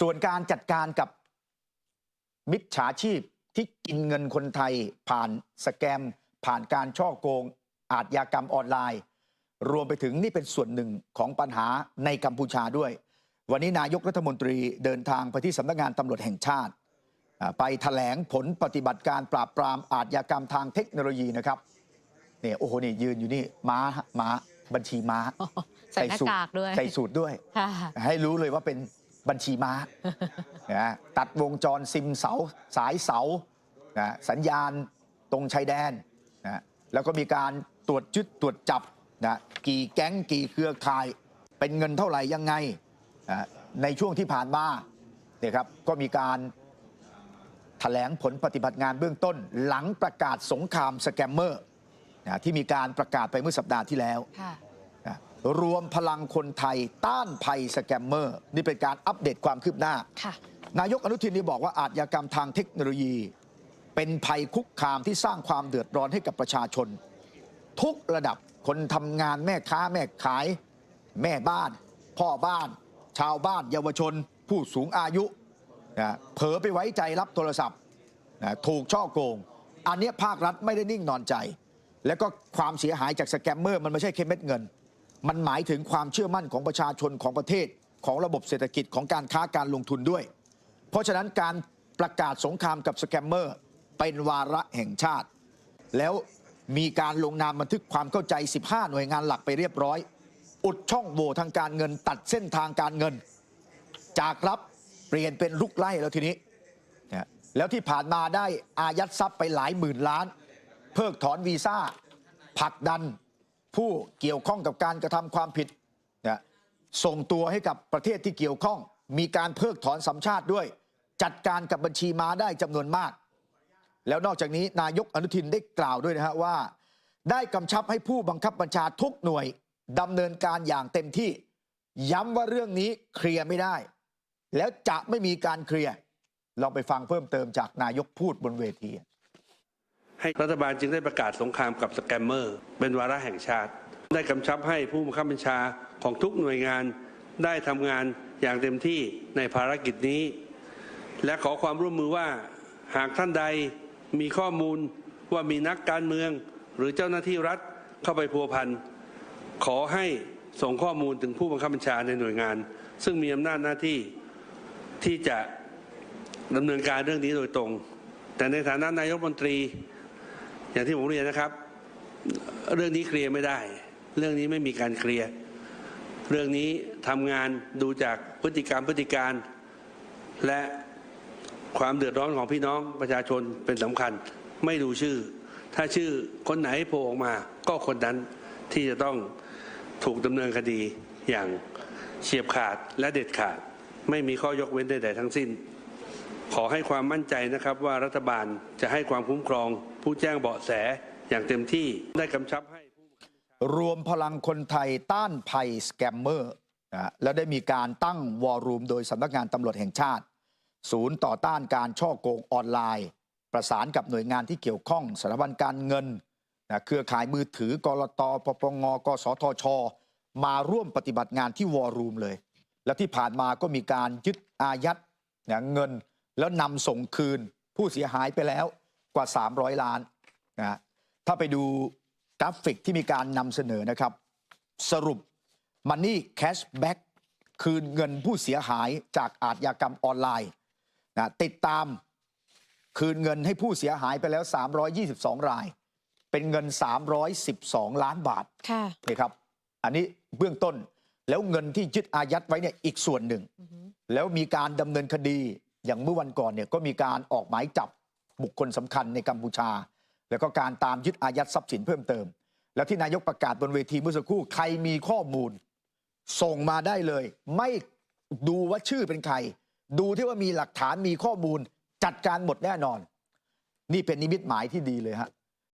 ส่วนการจัดการกับมิจฉาชีพที่กินเงินคนไทยผ่านสแกม ผ่านการช่อโกง อาชญากรรมออนไลน์ รวมไปถึงนี่เป็นส่วนหนึ่งของปัญหาในกัมพูชาด้วย วันนี้นายกรัฐมนตรีเดินทางไปที่สำนักงานตำรวจแห่งชาติอ่าไปถแถลงผลปฏิบัติการปราบปรามอาชญากรรมทางเทคโนโลยีนะครับเนี่ยโอ้โหนี่ยืนอยู่นี่ม้าฮะม้าบัญชีม้าใส่หน้าสูทกากด้วยใส่สูตรด้วยค่ะให้รู้เลยว่าเป็น บัญชีม้านะตัดวงจรซิมเสาสายเสานะสัญญาณตรงชายแดนนะแล้วก็มีการตรวจยึดตรวจจับนะกี่แก๊งกี่เครือข่าย เป็นเงินเท่าไหร่ยังไงนะในช่วงที่ผ่านมาเนี่ยครับก็มีการแถลงผลปฏิบัติงานเบื้องต้น หลังประกาศสงครามสแกมเมอร์นะที่มีการประกาศไปเมื่อสัปดาห์ที่แล้วค่ะนะ รวมพลังคนไทยต้านภัยสแกมเมอร์ นี่เป็นการอัปเดตความคืบหน้าค่ะนายกอนุทินนี่บอกว่าอาชญากรรมทางเทคโนโลยี เป็นภัยคุกคามที่สร้างความเดือดร้อนให้กับประชาชน ทุกระดับคนทำงานแม่ค้าแม่ขาย แม่บ้าน พ่อบ้าน ชาวบ้าน เยาวชน ผู้สูงอายุนะเผลอไปไว้ใจรับโทรศัพท์นะถูกช่อโกง อันเนี้ยภาครัฐไม่ได้นิ่งนอนใจ แล้วก็ความเสียหายจากสแกมเมอร์มันไม่ใช่แค่เม็ดเงิน มันหมายถึงความเชื่อมั่นของประชาชนของประเทศ ของระบบเศรษฐกิจของการค้าการลงทุนด้วย เพราะฉะนั้นการประกาศสงครามกับสแกมเมอร์เป็นวาระแห่งชาติ แล้วมีการลงนามบันทึกความเข้าใจ 15 หน่วยงานหลักไปเรียบร้อย อุดช่องโหว่ทางการเงิน ตัดเส้นทางการเงิน จากรับเปลี่ยนเป็นลุกไล่แล้วทีนี้นะแล้วที่ผ่านมาได้อายัดทรัพย์ไปหลายหมื่นล้าน เพิกถอนวีซ่าผลักดัน ผู้เกี่ยวข้องกับการกระทำความผิดนะส่งตัวให้กับประเทศที่เกี่ยวข้อง มีการเพิกถอนสัญชาติด้วย จัดการกับบัญชีม้าได้จำนวนมาก แล้วนอกจากนี้นายกอนุทินได้กล่าวด้วยนะฮะว่า ได้กำชับให้ผู้บังคับบัญชาทุกหน่วยดำเนินการอย่างเต็มที่ ย้ำว่าเรื่องนี้เคลียร์ไม่ได้ แล้วจะไม่มีการเคลียร์ลองไปฟังเพิ่มเติมจากนายกพูดบนเวที ให้รัฐบาลจึงได้ประกาศสงครามกับสแกมเมอร์ เป็นวาระแห่งชาติ ได้กำชับให้ผู้บังคับบัญชาของทุกหน่วยงานได้ทำงานอย่างเต็มที่ในภารกิจนี้ และขอความร่วมมือว่าหากท่านใดมีข้อมูลว่ามีนักการเมือง หรือเจ้าหน้าที่รัฐเข้าไปพัวพันขอให้ส่งข้อมูลถึงผู้บังคับบัญชาในหน่วยงาน ซึ่งมีอำนาจหน้าที่ที่จะดำเนินการเรื่องนี้โดยตรง แต่ในฐานะนายกรัฐมนตรี อย่างที่ผมเรียนนะครับ เรื่องนี้เคลียร์ไม่ได้ เรื่องนี้ไม่มีการเคลียร์เรื่องนี้ทำงานดูจากพฤติกรรมพฤติการ และความเดือดร้อนของพี่น้องประชาชนเป็นสำคัญ ไม่ดูชื่อ ถ้าชื่อคนไหนโผล่ออกมา ก็คนนั้นที่จะต้องถูกดำเนินคดีอย่างเฉียบขาดและเด็ดขาด ไม่มีข้อยกเว้นใดๆทั้งสิ้น ขอให้ความมั่นใจนะครับว่ารัฐบาลจะให้ความคุ้มครอง ผู้แจ้งเบาะแสอย่างเต็มที่ได้กำชับให้รวมพลังคนไทยต้านภัยสแกมเมอร์นะแล้วได้มีการตั้งวอรูมโดยสำนักงานตำรวจแห่งชาติ ศูนย์ต่อต้านการช่อโกงออนไลน์ ประสานกับหน่วยงานที่เกี่ยวข้องสถาบันการเงินนะเครือข่ายมือถือกรตปปงกสทช มาร่วมปฏิบัติงานที่วอรูมเลย และที่ผ่านมาก็มีการยึดอายัดนะเงิน แล้วนำส่งคืนผู้เสียหายไปแล้วกว่า 300 ล้านนะถ้าไปดูกราฟิกที่มีการนำเสนอนะครับ สรุป Money Cashback คืนเงินผู้เสียหายจากอาชญากรรมออนไลน์นะติดตามคืนเงินให้ผู้เสียหายไปแล้ว 322 ราย เป็นเงิน 312 ล้านบาทค่ะนี่ครับ อันนี้เบื้องต้นแล้วเงินที่ยึดอายัดไว้เนี่ยอีกส่วนหนึ่ง แล้วมีการดำเนินคดี อย่างเมื่อวันก่อนเนี่ยก็มีการออกหมายจับบุคคลสำคัญในกัมพูชา แล้วก็การตามยึดอายัดทรัพย์สินเพิ่มเติม แล้วที่นายกประกาศบนเวทีเมื่อสักครู่ใครมีข้อมูล ส่งมาได้เลย ไม่ดูว่าชื่อเป็นใคร ดูที่ว่ามีหลักฐานมีข้อมูลจัดการหมดแน่นอน นี่เป็นนิมิตหมายที่ดีเลยฮะ